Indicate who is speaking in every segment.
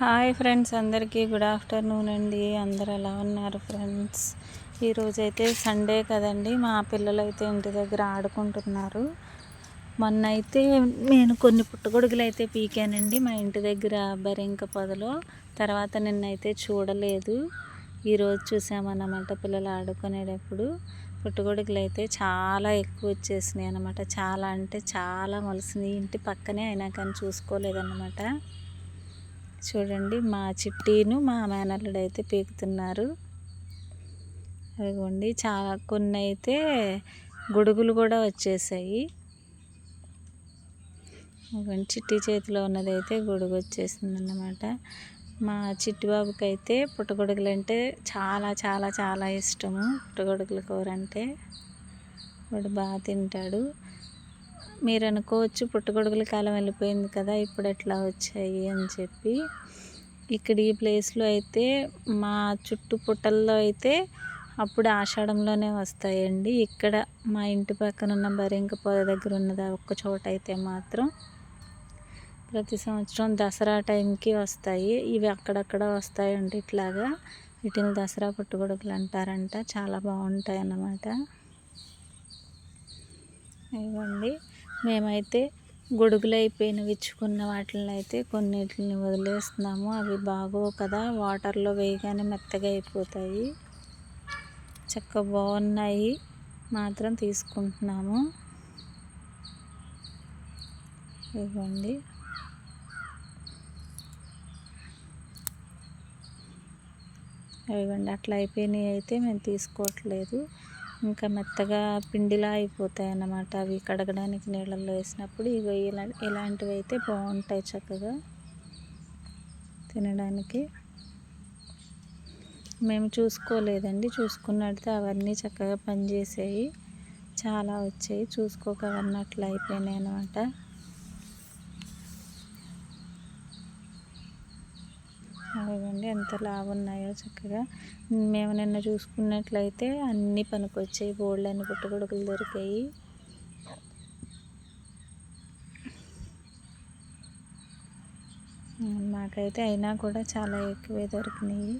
Speaker 1: Hi friends అందరికీ good afternoon అండి. అందరు ఎలా ఉన్నారు ఫ్రెండ్స్? ఈరోజు అయితే సండే కదండి. మా పిల్లలు అయితే ఇంటి దగ్గర ఆడుకుంటున్నారు. మొన్న అయితే నేను కొన్ని పుట్టగొడుగులు అయితే పీకానండి మా ఇంటి దగ్గర బరింక పొదలో. తర్వాత నిన్నైతే చూడలేదు. ఈరోజు చూసామన్నమాట పిల్లలు ఆడుకునేటప్పుడు. పుట్టగొడుగులు అయితే చాలా ఎక్కువ వచ్చేసినాయి అనమాట చాలా అంటే చాలా మొలిసినాయి. ఇంటి పక్కనే అయినా కానీ చూసుకోలేదన్నమాట. చూడండి మా చిట్టీను మా మేనల్లుడు అయితే పీకుతున్నారు. అదిగోండి చాలా కొన్ని అయితే గొడుగులు కూడా వచ్చేసాయి. చిట్టి చేతిలో ఉన్నది అయితే గొడుగు వచ్చేసింది అన్నమాట మా చిట్టిబాబుకి అయితే పుట్టగొడుగులు అంటే చాలా చాలా చాలా ఇష్టము. పుట్టగొడుగుల కూర అంటే వాడు బాగా తింటాడు. మీరు అనుకోవచ్చు పుట్టగొడుగుల కాలం వెళ్ళిపోయింది కదా ఇప్పుడు ఎట్లా వచ్చాయి అని చెప్పి. ఇక్కడ ఈ ప్లేస్లో అయితే మా చుట్టుపుట్టల్లో అయితే అప్పుడు ఆషాఢంలోనే వస్తాయండి. ఇక్కడ మా ఇంటి పక్కన ఉన్న బరింక పొద దగ్గర ఉన్నది ఒక్క చోట అయితే మాత్రం. ప్రతి సంవత్సరం దసరా టైంకి వస్తాయి. ఇవి అక్కడక్కడ వస్తాయండి ఇట్లాగా. వీటిని దసరా పుట్టుగొడుగులు అంటారంట. చాలా బాగుంటాయి అన్నమాట ఇవ్వండి. మేమైతే గొడుగులు అయిపోయినవి విచ్చుకున్న వాటిని అయితే కొన్నిటిని వదిలేస్తున్నాము. అవి బాగోవు కదా వాటర్లో వేయగానే మెత్తగా అయిపోతాయి. చక్క బాగున్నాయి మాత్రం తీసుకుంటున్నాము. ఇవ్వండి. ఇవ్వండి అట్లా అయిపోయినాయి అయితే మేము తీసుకోవట్లేదు. ఇంకా మెత్తగా పిండిలా అయిపోతాయి అన్నమాట అవి కడగడానికి నీళ్ళల్లో వేసినప్పుడు ఇవి ఇలా ఇలాంటివి అయితే బాగుంటాయి చక్కగా తినడానికి. మేము చూసుకోలేదండి. చూసుకున్నట్టు అవన్నీ చక్కగా పనిచేసాయి. చాలా వచ్చాయి. చూసుకోక అవన్నీ అట్లా అయిపోయినాయి అన్నమాట. చూడండి ఎంత లావు ఉన్నాయో చక్కగా. మేము నిన్న చూసుకున్నట్లయితే అన్ని పనికొచ్చాయి. బోల్డ్ అన్ని పుట్టగొడుగులు దొరికాయి. మాకైతే అయినా కూడా చాలా ఎక్కువే దొరికినాయి.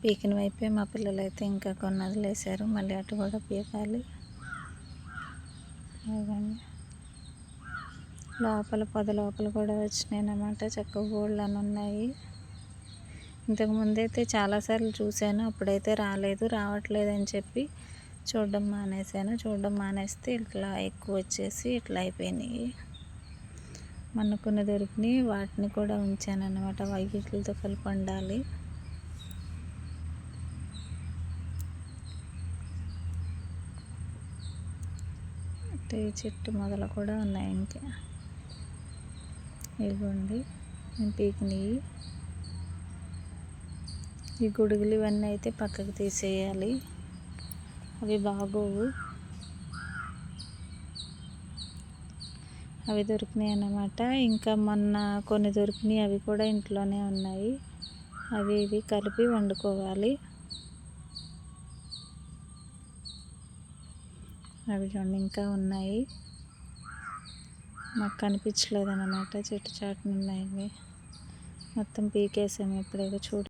Speaker 1: పీకిన వైపే మా పిల్లలు అయితే ఇంకా కొన్ని వదిలేశారు మళ్ళీ అటు కూడా పీకాలి. లోపల పొద లోపల కూడా వచ్చినాయి అన్నమాట. చక్క గోళ్ళు అని ఉన్నాయి ఇంతకుముందైతే చాలాసార్లు చూశాను. అప్పుడైతే రాలేదు రావట్లేదు అని చెప్పి చూడడం మానేశాను. చూడడం మానేస్తే ఇట్లా ఎక్కువ వచ్చేసి ఇట్లా అయిపోయినాయి. మొన్న కొన్ని దొరికినాయి. వాటిని కూడా ఉంచాను అన్నమాట వైకిట్లతో కలిపి వండాలి. ఈ చెట్టు మొదలు కూడా ఉన్నాయి ఇంకా. ఇదిగోండి పీకినవి ఈ గుడుగులు ఇవన్నీ అయితే పక్కకు తీసేయాలి. అవి బాగోవు. అవి దొరికినాయి అన్నమాట. ఇంకా మొన్న కొన్ని దొరికినాయి అవి కూడా ఇంట్లోనే ఉన్నాయి. అవి ఇవి కలిపి వండుకోవాలి. అవి చూడండి ఇంకా ఉన్నాయి. మాకు కనిపించలేదు అనమాట చెట్టు చాటున ఉన్నాయి మొత్తం పీకేసాము ఎప్పుడైతే చూడ